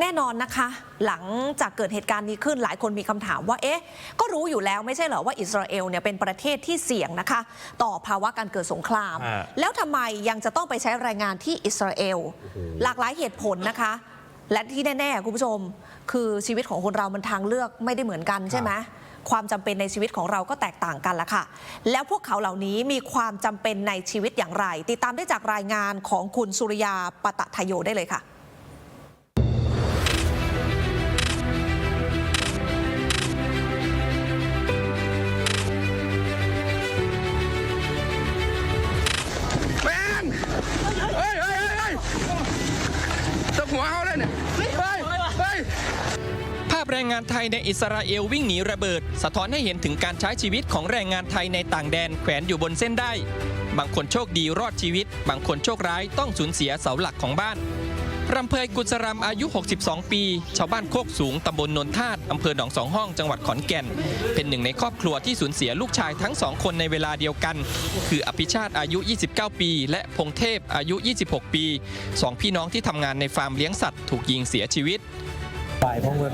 แน่นอนนะคะ หลังจากเกิดเหตุการณ์นี้ขึ้นหลายคนมีคำถามว่าเอ๊ะก็รู้อยู่แล้วไม่ใช่เหรอว่าอิสราเอลเนี่ยเป็นประเทศที่เสี่ยงนะคะ ต่อภาวะการเกิดสงครามอ่าแล้วทำไมยังจะต้องไปใช้แรงงานที่อิสราเอล หลากหลายเหตุผลนะคะ และที่แน่ๆคุณผู้ชม คือชีวิตของคนเรามันทางเลือกไม่ได้เหมือนกันใช่ไหมความจำเป็นในชีวิตของเราก็แตกต่างกันละค่ะ แล้วพวกเขาเหล่านี้มีความจำเป็นในชีวิตอย่างไร ติดตามได้จากรายงานของคุณสุริยาปตะทโยได้เลยค่ะ ตบหัวเขาเลยเนี่ยเฮ้ยเฮ้ยภาพแรงงานไทยในอิสราเอลวิ่งหนีระเบิด สะท้อนให้เห็นถึงการใช้ชีวิตของแรงงานไทยในต่างแดนแขวนอยู่บนเส้นได้ บางคนโชคดีรอดชีวิต บางคนโชคร้ายต้องสูญเสียเสาหลักของบ้าน รำเพยกุศรำอายุ 62 ปี ชาวบ้านโคกสูง ตำบลนนทาตอำเภอหนองสองห้อง จังหวัดขอนแก่น เป็นหนึ่งในครอบครัวที่สูญเสียลูกชายทั้งสองคนในเวลาเดียวกัน คืออภิชาติอายุ 29 ปี และพงเทพอายุ 26 ปี สองพี่น้องที่ทำงานในฟาร์มเลี้ยงสัตว์ถูกยิงเสียชีวิต บ่ายผมก็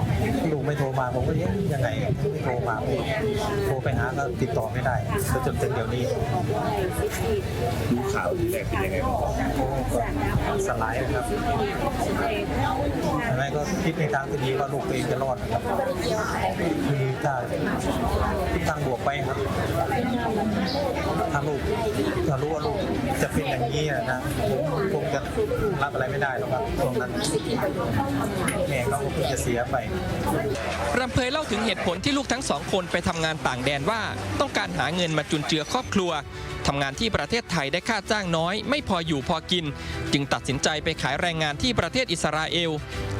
ลูกไม่โทรมาผมก็เอ๊ะยังไงไม่โทรมาไม่โทรไปหาก็ติดต่อไม่ได้ก็จนถึงเดี๋ยวนี้ดูข่าวทีแรกเป็นยังไงบ้างครับโอ้ก็สลายนะครับยังไงก็คิดในทางที่ดีว่าลูกตัวเองจะรอดนะครับคือถ้าคิดทางบวกไปครับถ้าลูกถ้ารู้ว่าลูกจะเป็นอย่างนี้อะนะผมคงจะรับอะไรไม่ได้หรอกครับตรงนั้นแม่เขาก็เพิ่งจะเสียไปรำเพยเล่าถึงเหตุผลที่ลูกทั้งสองคนไปทำงานต่างแดนว่า ต้องการหาเงินมาจุนเจือครอบครัวทำงานที่ประเทศไทยได้ค่าจ้างน้อย ไม่พออยู่พอกิน จึงตัดสินใจไปขายแรงงานที่ประเทศอิสราเอล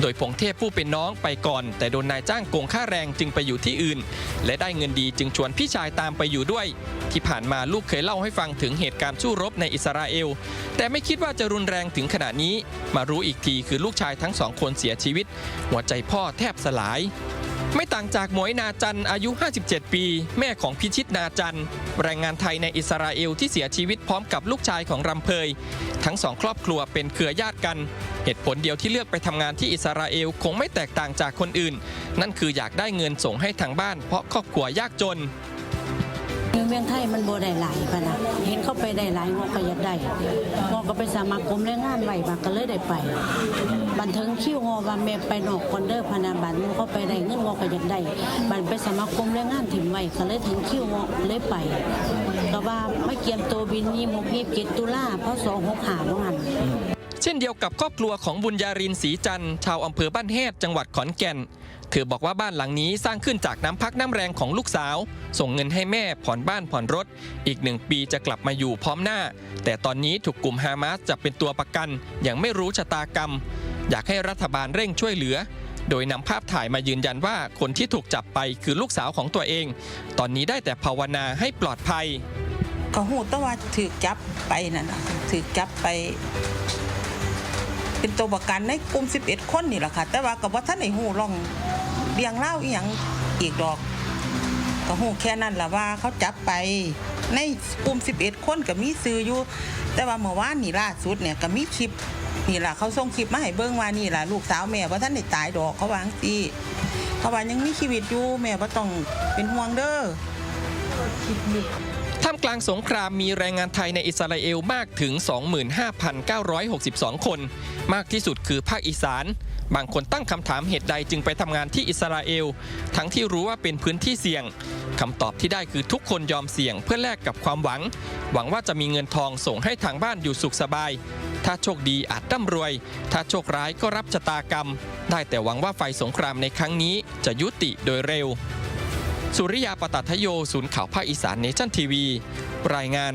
โดยผงเทพผู้เป็นน้องไปก่อน แต่โดนนายจ้างโกงค่าแรงจึงไปอยู่ที่อื่น และได้เงินดีจึงชวนพี่ชายตามไปอยู่ด้วย ที่ผ่านมาลูกเคยเล่าให้ฟังถึงเหตุการณ์สู้รบในอิสราเอล แต่ไม่คิดว่าจะรุนแรงถึงขนาดนี้ มารู้อีกทีคือลูกชายทั้งสองคนเสียชีวิต หัวใจพ่อแทบสลาย ไม่ต่างจากหมวยนาจันอายุ 57 ปี แม่ของพิชิตนาจันแรงงานไทยในอิสราเอลที่เสียชีวิตพร้อมกับลูกชายของรำเพย ทั้งสองครอบครัวเป็นเครือญาติกัน เหตุผลเดียวที่เลือกไปทำงานที่อิสราเอลคงไม่แตกต่างจากคนอื่น นั่นคืออยากได้เงินส่งให้ทางบ้านเพราะครอบครัวยากจน อยู่เมืองไทยมันโบได้หลายปะนะเห็นเขาไปได้หลายงอก็อยากได้งอก็ไปสมัครกรมแรงงานไว้มาก็เลยได้ไป บันเทิงคิวงอว่าแม่ไปนอกคอนเดอร์พนาบันงอเขาไปได้เงินงอก็อยากได้ บันไปสมัครกรมแรงงานถิ่มไว้ก็เลยถึงคิวงอเลยไปก็ว่าไม่เกียมตัวบินยี่หกยี่เจ็ดตุลาเพราะสองหกหาว่างัน เช่นเดียวกับครอบครัวของบุญญารินศรีจันทร์ชาวอำเภอบ้านแฮดจังหวัดขอนแก่น เธอบอกว่าบ้านหลังนี้สร้างขึ้นจากน้ำพักน้ำแรงของลูกสาว ส่งเงินให้แม่ผ่อนบ้านผ่อนรถ อีกหนึ่งปีจะกลับมาอยู่พร้อมหน้า แต่ตอนนี้ถูกกลุ่มฮามาสจับเป็นตัวประกัน ยังไม่รู้ชะตากรรม อยากให้รัฐบาลเร่งช่วยเหลือ โดยนำภาพถ่ายมายืนยันว่าคนที่ถูกจับไปคือลูกสาวของตัวเอง ตอนนี้ได้แต่ภาวนาให้ปลอดภัยก็หูแตว่าถือจับไปนั่นน่ะถือจับไป เป็นตัวประกันในกลุ่ม 11 คนนี่แหละค่ะ แต่ว่ากับว่าท่านไอ้หูลองเรียงเล่าอีหยังอีกดอก ก็หูแค่นั้นล่ะว่าเขาจับไปในกลุ่ม 11 คนก็มีซื้ออยู่ แต่ว่าเมื่อวานนี่ล่าสุดเนี่ยก็มีคลิปนี่ล่ะเขาส่งคลิปมาให้เบิ่งว่านี่ล่ะลูกสาวแม่ว่าท่านได้ตายดอกเขาวางซี่เขาว่ายังมีชีวิตอยู่แม่บ่ต้องเป็นห่วงเด้อท่ามกลางสงครามมีแรงงานไทยในอิสราเอลมากถึง 25,962 คน มากที่สุดคือภาคอีสาน บางคนตั้งคำถามเหตุใดจึงไปทำงานที่อิสราเอล ทั้งที่รู้ว่าเป็นพื้นที่เสี่ยงคำตอบที่ได้คือทุกคนยอมเสี่ยงเพื่อแลกกับความหวัง หวังว่าจะมีเงินทองส่งให้ทางบ้านอยู่สุขสบาย ถ้าโชคดีอาจร่ำรวย ถ้าโชคร้ายก็รับชะตากรรม ได้แต่หวังว่าไฟสงครามในครั้งนี้จะยุติโดยเร็ว สุริยาปตัทโย ศูนย์ข่าวภาคอีสานเนชั่นทีวี รายงาน